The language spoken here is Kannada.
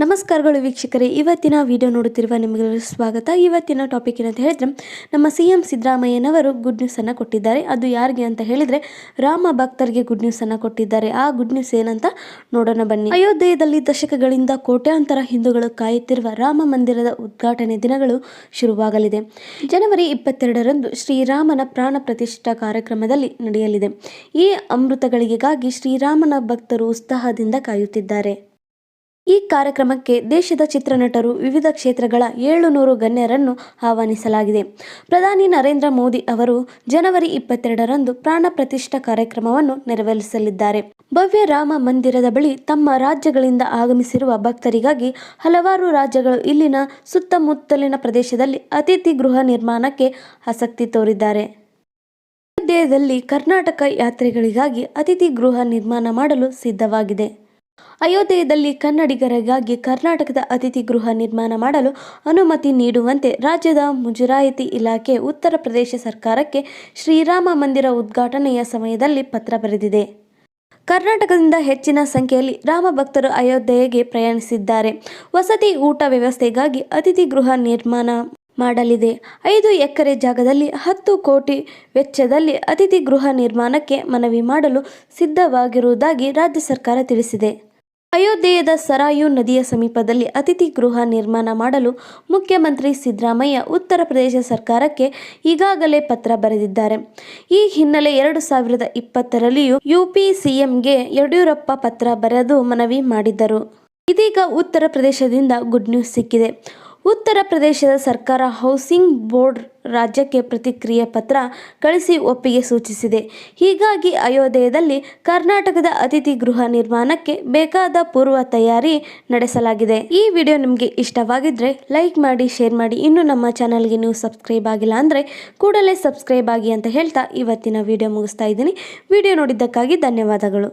ನಮಸ್ಕಾರಗಳು ವೀಕ್ಷಕರೇ. ಇವತ್ತಿನ ವಿಡಿಯೋ ನೋಡುತ್ತಿರುವ ನಿಮಗೆಲ್ಲರೂ ಸ್ವಾಗತ. ಇವತ್ತಿನ ಟಾಪಿಕ್ ಏನಂತ ಹೇಳಿದ್ರೆ, ನಮ್ಮ ಸಿ ಎಂ ಸಿದ್ದರಾಮಯ್ಯನವರು ಗುಡ್ ನ್ಯೂಸನ್ನು ಕೊಟ್ಟಿದ್ದಾರೆ. ಅದು ಯಾರಿಗೆ ಅಂತ ಹೇಳಿದರೆ, ರಾಮ ಭಕ್ತರಿಗೆ ಗುಡ್ ನ್ಯೂಸನ್ನು ಕೊಟ್ಟಿದ್ದಾರೆ. ಆ ಗುಡ್ ನ್ಯೂಸ್ ಏನಂತ ನೋಡೋಣ ಬನ್ನಿ. ಅಯೋಧ್ಯೆಯಲ್ಲಿ ದಶಕಗಳಿಂದ ಕೋಟ್ಯಾಂತರ ಹಿಂದೂಗಳು ಕಾಯುತ್ತಿರುವ ರಾಮ ಮಂದಿರದ ಉದ್ಘಾಟನೆ ದಿನಗಳು ಶುರುವಾಗಲಿದೆ. ಜನವರಿ ಇಪ್ಪತ್ತೆರಡರಂದು ಶ್ರೀರಾಮನ ಪ್ರಾಣ ಪ್ರತಿಷ್ಠಾ ಕಾರ್ಯಕ್ರಮದಲ್ಲಿ ನಡೆಯಲಿದೆ. ಈ ಅಮೃತಗಳಿಗೆಗಾಗಿ ಶ್ರೀರಾಮನ ಭಕ್ತರು ಉತ್ಸಾಹದಿಂದ ಕಾಯುತ್ತಿದ್ದಾರೆ. ಈ ಕಾರ್ಯಕ್ರಮಕ್ಕೆ ದೇಶದ ಚಿತ್ರನಟರು ವಿವಿಧ ಕ್ಷೇತ್ರಗಳ ಏಳುನೂರು ಗಣ್ಯರನ್ನು ಆಹ್ವಾನಿಸಲಾಗಿದೆ. ಪ್ರಧಾನಿ ನರೇಂದ್ರ ಮೋದಿ ಅವರು ಜನವರಿ ಇಪ್ಪತ್ತೆರಡರಂದು ಪ್ರಾಣ ಪ್ರತಿಷ್ಠಾ ಕಾರ್ಯಕ್ರಮವನ್ನು ನೆರವೇರಿಸಲಿದ್ದಾರೆ. ಭವ್ಯ ರಾಮ ಮಂದಿರದ ಬಳಿ ತಮ್ಮ ರಾಜ್ಯಗಳಿಂದ ಆಗಮಿಸಿರುವ ಭಕ್ತರಿಗಾಗಿ ಹಲವಾರು ರಾಜ್ಯಗಳು ಇಲ್ಲಿನ ಸುತ್ತಮುತ್ತಲಿನ ಪ್ರದೇಶದಲ್ಲಿ ಅತಿಥಿ ಗೃಹ ನಿರ್ಮಾಣಕ್ಕೆ ಆಸಕ್ತಿ ತೋರಿದ್ದಾರೆ. ಅಯೋಧ್ಯೆಯಲ್ಲಿ ಕರ್ನಾಟಕ ಯಾತ್ರಿಗಳಿಗಾಗಿ ಅತಿಥಿ ಗೃಹ ನಿರ್ಮಾಣ ಮಾಡಲು ಸಿದ್ಧವಾಗಿದೆ. ಅಯೋಧ್ಯೆಯಲ್ಲಿ ಕನ್ನಡಿಗರಿಗಾಗಿ ಕರ್ನಾಟಕದ ಅತಿಥಿ ಗೃಹ ನಿರ್ಮಾಣ ಮಾಡಲು ಅನುಮತಿ ನೀಡುವಂತೆ ರಾಜ್ಯದ ಮುಜರಾಯಿತಿ ಇಲಾಖೆ ಉತ್ತರ ಪ್ರದೇಶ ಸರ್ಕಾರಕ್ಕೆ ಶ್ರೀರಾಮ ಮಂದಿರ ಉದ್ಘಾಟನೆಯ ಸಮಯದಲ್ಲಿ ಪತ್ರ ಬರೆದಿದೆ. ಕರ್ನಾಟಕದಿಂದ ಹೆಚ್ಚಿನ ಸಂಖ್ಯೆಯಲ್ಲಿ ರಾಮ ಭಕ್ತರು ಅಯೋಧ್ಯೆಗೆ ಪ್ರಯಾಣಿಸಿದ್ದಾರೆ. ವಸತಿ, ಊಟ ವ್ಯವಸ್ಥೆಗಾಗಿ ಅತಿಥಿ ಗೃಹ ನಿರ್ಮಾಣ ಮಾಡಲಿದೆ. ಐದು ಎಕರೆ ಜಾಗದಲ್ಲಿ ಹತ್ತು ಕೋಟಿ ವೆಚ್ಚದಲ್ಲಿ ಅತಿಥಿ ಗೃಹ ನಿರ್ಮಾಣಕ್ಕೆ ಮನವಿ ಮಾಡಲು ಸಿದ್ಧವಾಗಿರುವುದಾಗಿ ರಾಜ್ಯ ಸರ್ಕಾರ ತಿಳಿಸಿದೆ. ಅಯೋಧ್ಯೆಯದ ಸರಾಯು ನದಿಯ ಸಮೀಪದಲ್ಲಿ ಅತಿಥಿ ಗೃಹ ನಿರ್ಮಾಣ ಮಾಡಲು ಮುಖ್ಯಮಂತ್ರಿ ಸಿದ್ದರಾಮಯ್ಯ ಉತ್ತರ ಪ್ರದೇಶ ಸರ್ಕಾರಕ್ಕೆ ಈಗಾಗಲೇ ಪತ್ರ ಬರೆದಿದ್ದಾರೆ. ಈ ಹಿನ್ನೆಲೆ ಎರಡು ಸಾವಿರದ ಇಪ್ಪತ್ತರಲ್ಲಿಯೂ ಯುಪಿ ಸಿಎಂಗೆ ಯಡಿಯೂರಪ್ಪ ಪತ್ರ ಬರೆದು ಮನವಿ ಮಾಡಿದ್ದರು. ಇದೀಗ ಉತ್ತರ ಪ್ರದೇಶದಿಂದ ಗುಡ್ ನ್ಯೂಸ್ ಸಿಕ್ಕಿದೆ. ಉತ್ತರ ಪ್ರದೇಶದ ಸರ್ಕಾರ ಹೌಸಿಂಗ್ ಬೋರ್ಡ್ ರಾಜ್ಯಕ್ಕೆ ಪ್ರತಿಕ್ರಿಯೆ ಪತ್ರ ಕಳಿಸಿ ಒಪ್ಪಿಗೆ ಸೂಚಿಸಿದೆ. ಹೀಗಾಗಿ ಅಯೋಧ್ಯೆಯಲ್ಲಿ ಕರ್ನಾಟಕದ ಅತಿಥಿ ಗೃಹ ನಿರ್ಮಾಣಕ್ಕೆ ಬೇಕಾದ ಪೂರ್ವ ತಯಾರಿ ನಡೆಸಲಾಗಿದೆ. ಈ ವಿಡಿಯೋ ನಿಮಗೆ ಇಷ್ಟವಾಗಿದ್ದರೆ ಲೈಕ್ ಮಾಡಿ, ಶೇರ್ ಮಾಡಿ. ಇನ್ನು ನಮ್ಮ ಚಾನಲ್ಗೆ ನೀವು ಸಬ್ಸ್ಕ್ರೈಬ್ ಆಗಿಲ್ಲ ಅಂದರೆ ಕೂಡಲೇ ಸಬ್ಸ್ಕ್ರೈಬ್ ಆಗಿ ಅಂತ ಹೇಳ್ತಾ ಇವತ್ತಿನ ವಿಡಿಯೋ ಮುಗಿಸ್ತಾ ಇದ್ದೀನಿ. ವಿಡಿಯೋ ನೋಡಿದ್ದಕ್ಕಾಗಿ ಧನ್ಯವಾದಗಳು.